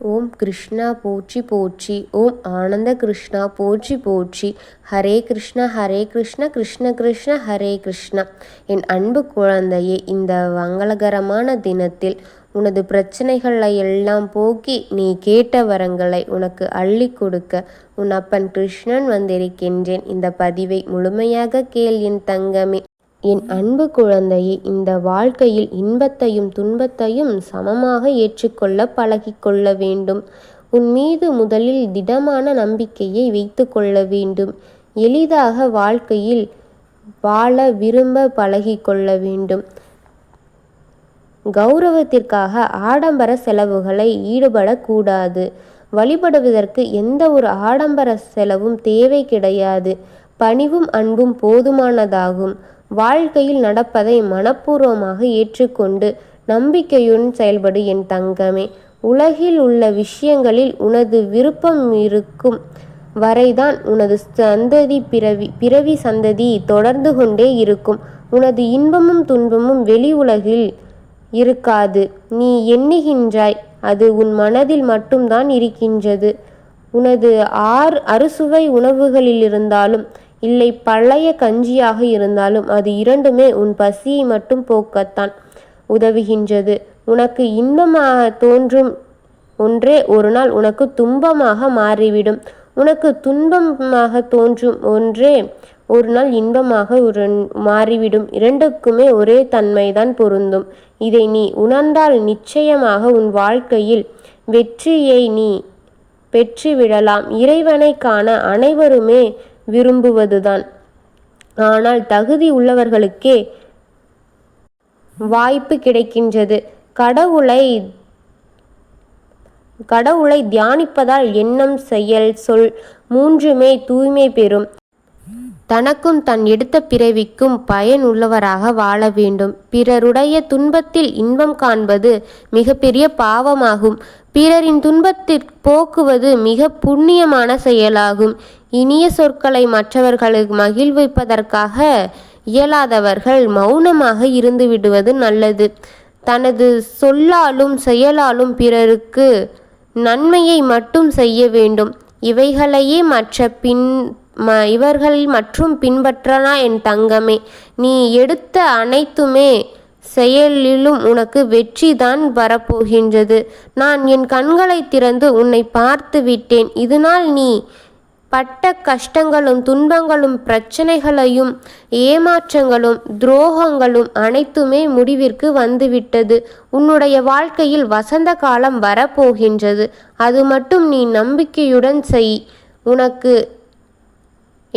ஓம் கிருஷ்ணா போற்றி போற்றி ஓம் ஆனந்த கிருஷ்ணா போற்றி போற்றி ஹரே கிருஷ்ணா ஹரே கிருஷ்ணா கிருஷ்ண கிருஷ்ண ஹரே கிருஷ்ணா. என் அன்பு குழந்தையே இந்த மங்களகரமான தினத்தில் உனது பிரச்சனைகளை எல்லாம் போக்கி நீ கேட்ட வரங்களை உனக்கு அள்ளி கொடுக்க உன் அப்பன் கிருஷ்ணன் வந்திருக்கின்றேன். இந்த பதிவை முழுமையாக கேள் என் தங்கமே. என் அன்பு குழந்தையே இந்த வாழ்க்கையில் இன்பத்தையும் துன்பத்தையும் சமமாக ஏற்றுக்கொள்ள பழகிக்கொள்ள வேண்டும். உன் மீது முதலில் திடமான நம்பிக்கையை வைத்து கொள்ள வேண்டும். எளிதாக வாழ்க்கையில் வாழ விரும்ப பழகிக்கொள்ள வேண்டும். கௌரவத்திற்காக ஆடம்பர செலவுகளை ஈடுபடக்கூடாது. வழிபடுவதற்கு எந்த ஒரு ஆடம்பர செலவும் தேவை கிடையாது. பணிவும் அன்பும் போதுமானதாகும். வாழ்க்கையில் நடப்பதை மனப்பூர்வமாக ஏற்றுக்கொண்டு நம்பிக்கையுடன் செயல்படு என் தங்கமே. உலகில் உள்ள விஷயங்களில் உனது விருப்பம் இருக்கும் வரைதான் உனது சந்ததி பிறவி பிறவி சந்ததி தொடர்ந்து கொண்டே இருக்கும். உனது இன்பமும் துன்பமும் வெளி உலகில் இருக்காது. நீ எண்ணுகின்றாய் அது உன் மனதில் மட்டும்தான் இருக்கின்றது. உனது ஆறு அறுசுவை உணவுகளில் இருந்தாலும் இல்லை பழைய கஞ்சியாக இருந்தாலும் அது இரண்டுமே உன் பசியை மட்டும் போக்கத்தான் உதவுகின்றது. உனக்கு இன்பமாக தோன்றும் ஒன்றே ஒரு நாள் உனக்கு துன்பமாக மாறிவிடும். உனக்கு துன்பமாக தோன்றும் ஒன்றே ஒரு நாள் இன்பமாக மாறிவிடும். இரண்டுக்குமே ஒரே தன்மைதான் பொருந்தும். இதை நீ உணர்ந்தால் நிச்சயமாக உன் வாழ்க்கையில் வெற்றியை நீ பெற்றுவிடலாம். இறைவனை காண அனைவருமே விரும்புவதுதான். ஆனால் தகுதி உள்ளவர்களுக்கே வாய்ப்பு கிடைக்கின்றது. கடவுளை கடவுளை தியானிப்பதால் எண்ணம் செயல் சொல் மூன்றுமே தூய்மை பெறும். தனக்கும் தன் எடுத்த பிறவிக்கும் பயன் உள்ளவராக வாழ வேண்டும். பிறருடைய துன்பத்தில் இன்பம் காண்பது மிகப்பெரிய பாவமாகும். பிறரின் துன்பத்தில் போக்குவது மிக புண்ணியமான செயலாகும். இனிய சொற்களை மற்றவர்களுக்கு மகிழ்விப்பதற்காக இயலாதவர்கள் மௌனமாக இருந்து விடுவது நல்லது. தனது சொல்லாலும் செயலாலும் பிறருக்கு நன்மையை மட்டும் செய்ய வேண்டும். இவைகளையே மற்ற பின் ம இவர்கள் மற்றும் பின்பற்றனா என் தங்கமே. நீ எடுத்த அனைத்துமே செயலிலும் உனக்கு வெற்றி தான் வரப்போகின்றது. நான் என் கண்களை திறந்து உன்னை பார்த்து விட்டேன். இதனால் நீ பட்ட கஷ்டங்களும் துன்பங்களும் பிரச்சனைகளையும் ஏமாற்றங்களும் துரோகங்களும் அனைத்துமே முடிவிற்கு வந்துவிட்டது. உன்னுடைய வாழ்க்கையில் வசந்த காலம் வரப்போகின்றது. அது மட்டும் நீ நம்பிக்கையுடன் செய். உனக்கு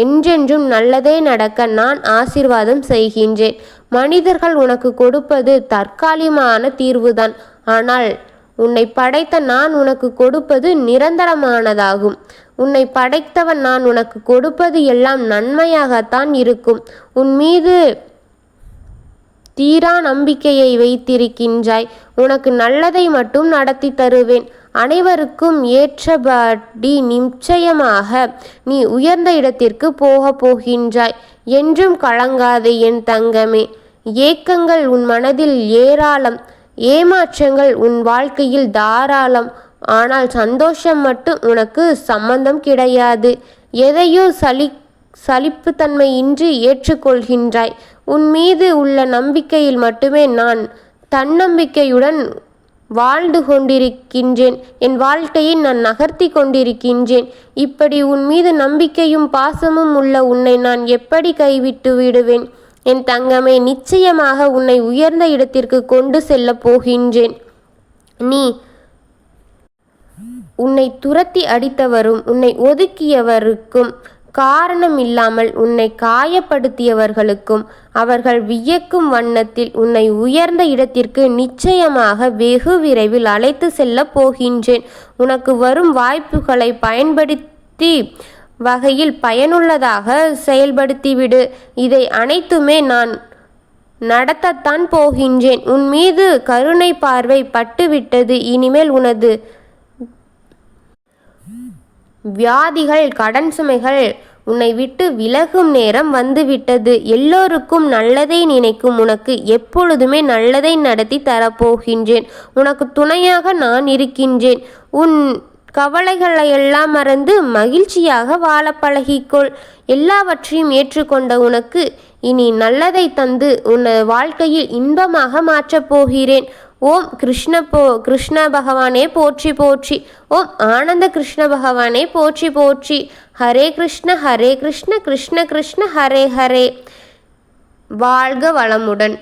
என்றென்றும் நல்லதே நடக்க நான் ஆசிர்வாதம் செய்கின்றேன். மனிதர்கள் உனக்கு கொடுப்பது தற்காலிகமான தீர்வுதான். ஆனால் உன்னை படைத்த நான் உனக்கு கொடுப்பது நிரந்தரமானதாகும். உன்னை படைத்தவன் நான் உனக்கு கொடுப்பது எல்லாம் நன்மையாகத்தான் இருக்கும். உன் மீது தீரா நம்பிக்கையை வைத்திருக்கின்றாய். உனக்கு நல்லதை மட்டும் நடத்தி தருவேன். அனைவருக்கும் ஏற்றபடி நிச்சயமாக நீ உயர்ந்த இடத்திற்கு போகப் போகின்றாய். என்றும் கலங்காதே என் தங்கமே. ஏக்கங்கள் உன் மனதில் ஏராளம். ஏமாற்றங்கள் உன் வாழ்க்கையில் தாராளம். ஆனால் சந்தோஷம் மட்டும் உனக்கு சம்பந்தம் கிடையாது. எதையோ சலி சலிப்புத்தன்மையின்றி ஏற்றுக்கொள்கின்றாய். உன் மீது உள்ள நம்பிக்கையில் மட்டுமே நான் தன்னம்பிக்கையுடன் வாழ்ந்து கொண்டிருக்கின்றேன். என் வாழ்க்கையை நான் நகர்த்தி கொண்டிருக்கின்றேன். இப்படி உன் மீது நம்பிக்கையும் பாசமும் உள்ள உன்னை நான் எப்படி கைவிட்டு விடுவேன்? என் தங்கமே நிச்சயமாக உன்னை உயர்ந்த இடத்திற்கு கொண்டு செல்ல போகின்றேன். நீ உன்னை துரத்தி அடித்தவரும் உன்னை ஒதுக்கியவருக்கும் காரணம் இல்லாமல் உன்னை காயப்படுத்தியவர்களுக்கும் அவர்கள் வியக்கும் வண்ணத்தில் உன்னை உயர்ந்த இடத்திற்கு நிச்சயமாக வெகு விரைவில் அழைத்து செல்லப் போகின்றேன். உனக்கு வரும் வாய்ப்புகளை பயன்படுத்தி வகையில் பயனுள்ளதாக செயல்படுத்திவிடு. இதை அனைத்துமே நான் நடத்தத்தான் போகின்றேன். உன் மீது கருணை பார்வை பட்டுவிட்டது. இனிமேல் உனது வியாதிகள் கடன் சுமைகள் உன்னை விட்டு விலகும் நேரம் வந்துவிட்டது. எல்லோருக்கும் நல்லதை நினைக்கும் உனக்கு எப்பொழுதுமே நல்லதை நடத்தி தரப்போகின்றேன். உனக்கு துணையாக நான் இருக்கின்றேன். உன் கவலைகளை எல்லாம் மறந்து மகிழ்ச்சியாக வாழ பழகிக்கொள். எல்லாவற்றையும் ஏற்றுக்கொண்ட உனக்கு இனி நல்லதை தந்து உன் வாழ்க்கையில் இன்பமாக மாற்றப் போகிறேன். ஓம் கிருஷ்ண போ கிருஷ்ண பகவானே போற்றி போற்றி. ஓம் ஆனந்த கிருஷ்ண பகவானே போற்றி போற்றி. ஹரே கிருஷ்ண ஹரே கிருஷ்ண கிருஷ்ண கிருஷ்ண ஹரே ஹரே. வாழ்க வளமுடன்.